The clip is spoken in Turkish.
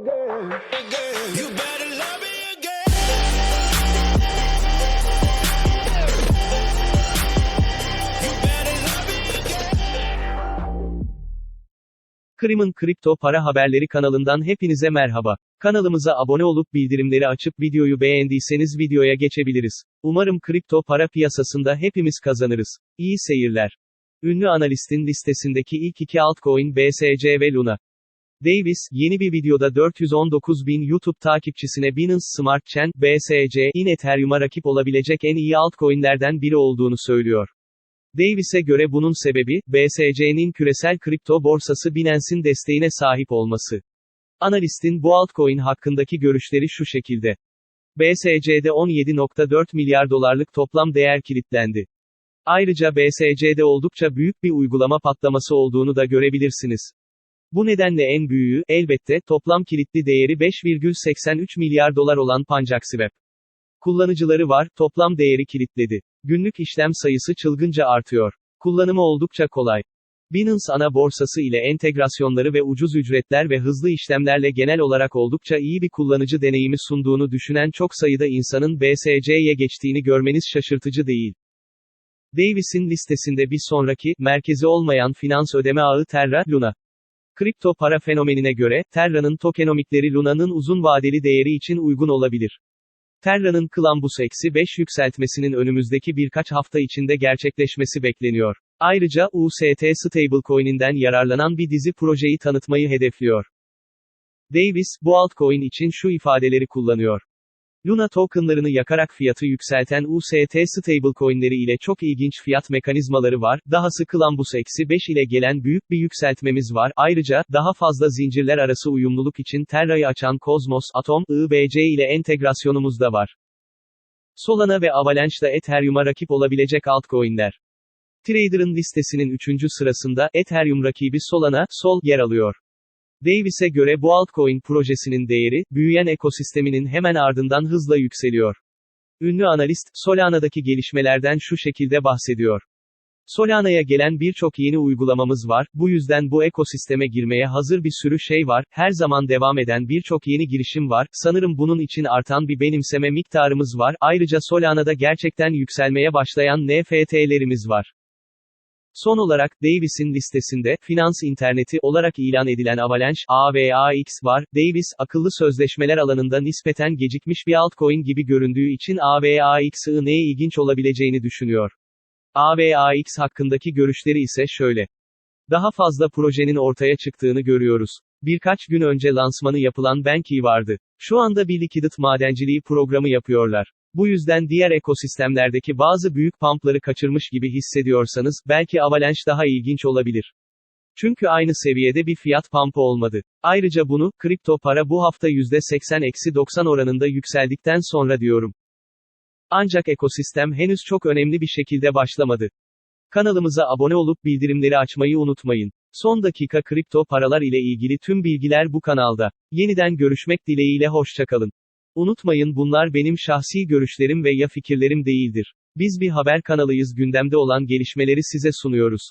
again. Krim'in kripto para haberleri kanalından hepinize merhaba. Kanalımıza abone olup bildirimleri açıp videoyu beğendiyseniz videoya geçebiliriz. Umarım kripto para piyasasında hepimiz kazanırız. İyi seyirler. Ünlü analistin listesindeki ilk iki altcoin BSC ve Luna. Davis, yeni bir videoda 419 bin YouTube takipçisine Binance Smart Chain, BSC, in Ethereum'a rakip olabilecek en iyi altcoin'lerden biri olduğunu söylüyor. Davis'e göre bunun sebebi, BSC'nin küresel kripto borsası Binance'in desteğine sahip olması. Analistin bu altcoin hakkındaki görüşleri şu şekilde. BSC'de 17.4 milyar dolarlık toplam değer kilitlendi. Ayrıca BSC'de oldukça büyük bir uygulama patlaması olduğunu da görebilirsiniz. Bu nedenle en büyüğü, elbette, toplam kilitli değeri 5,83 milyar dolar olan PancakeSwap. Kullanıcıları var, toplam değeri kilitledi. Günlük işlem sayısı çılgınca artıyor. Kullanımı oldukça kolay. Binance ana borsası ile entegrasyonları ve ucuz ücretler ve hızlı işlemlerle genel olarak oldukça iyi bir kullanıcı deneyimi sunduğunu düşünen çok sayıda insanın BSC'ye geçtiğini görmeniz şaşırtıcı değil. Davis'in listesinde bir sonraki, merkezi olmayan finans ödeme ağı Terra, Luna. Kripto para fenomenine göre, Terra'nın tokenomikleri Luna'nın uzun vadeli değeri için uygun olabilir. Terra'nın Columbus eksi 5 yükseltmesinin önümüzdeki birkaç hafta içinde gerçekleşmesi bekleniyor. Ayrıca, UST stablecoin'inden yararlanan bir dizi projeyi tanıtmayı hedefliyor. Davis, bu altcoin için şu ifadeleri kullanıyor. Luna tokenlarını yakarak fiyatı yükselten UST stablecoin'leri ile çok ilginç fiyat mekanizmaları var, dahası Columbus eksi 5 ile gelen büyük bir yükseltmemiz var, ayrıca, daha fazla zincirler arası uyumluluk için Terra'yı açan Cosmos, Atom, IBC ile entegrasyonumuz da var. Solana ve Avalanche da Ethereum'a rakip olabilecek altcoin'ler. Trader'ın listesinin 3. sırasında, Ethereum rakibi Solana, Sol, yer alıyor. Davis'e göre bu altcoin projesinin değeri, büyüyen ekosisteminin hemen ardından hızla yükseliyor. Ünlü analist, Solana'daki gelişmelerden şu şekilde bahsediyor. Solana'ya gelen birçok yeni uygulamamız var, bu yüzden bu ekosisteme girmeye hazır bir sürü şey var, her zaman devam eden birçok yeni girişim var, sanırım bunun için artan bir benimseme miktarımız var, ayrıca Solana'da gerçekten yükselmeye başlayan NFT'lerimiz var. Son olarak, Davis'in listesinde, finans interneti olarak ilan edilen Avalanche, AVAX var. Davis, akıllı sözleşmeler alanında nispeten gecikmiş bir altcoin gibi göründüğü için AVAX'ı neye ilginç olabileceğini düşünüyor. AVAX hakkındaki görüşleri ise şöyle. Daha fazla projenin ortaya çıktığını görüyoruz. Birkaç gün önce lansmanı yapılan Banky vardı. Şu anda bir liquidit madenciliği programı yapıyorlar. Bu yüzden diğer ekosistemlerdeki bazı büyük pumpları kaçırmış gibi hissediyorsanız, belki Avalanche daha ilginç olabilir. Çünkü aynı seviyede bir fiyat pump'ı olmadı. Ayrıca bunu, kripto para bu hafta %80-90 oranında yükseldikten sonra diyorum. Ancak ekosistem henüz çok önemli bir şekilde başlamadı. Kanalımıza abone olup bildirimleri açmayı unutmayın. Son dakika kripto paralar ile ilgili tüm bilgiler bu kanalda. Yeniden görüşmek dileğiyle hoşçakalın. Unutmayın bunlar benim şahsi görüşlerim ve ya fikirlerim değildir. Biz bir haber kanalıyız gündemde olan gelişmeleri size sunuyoruz.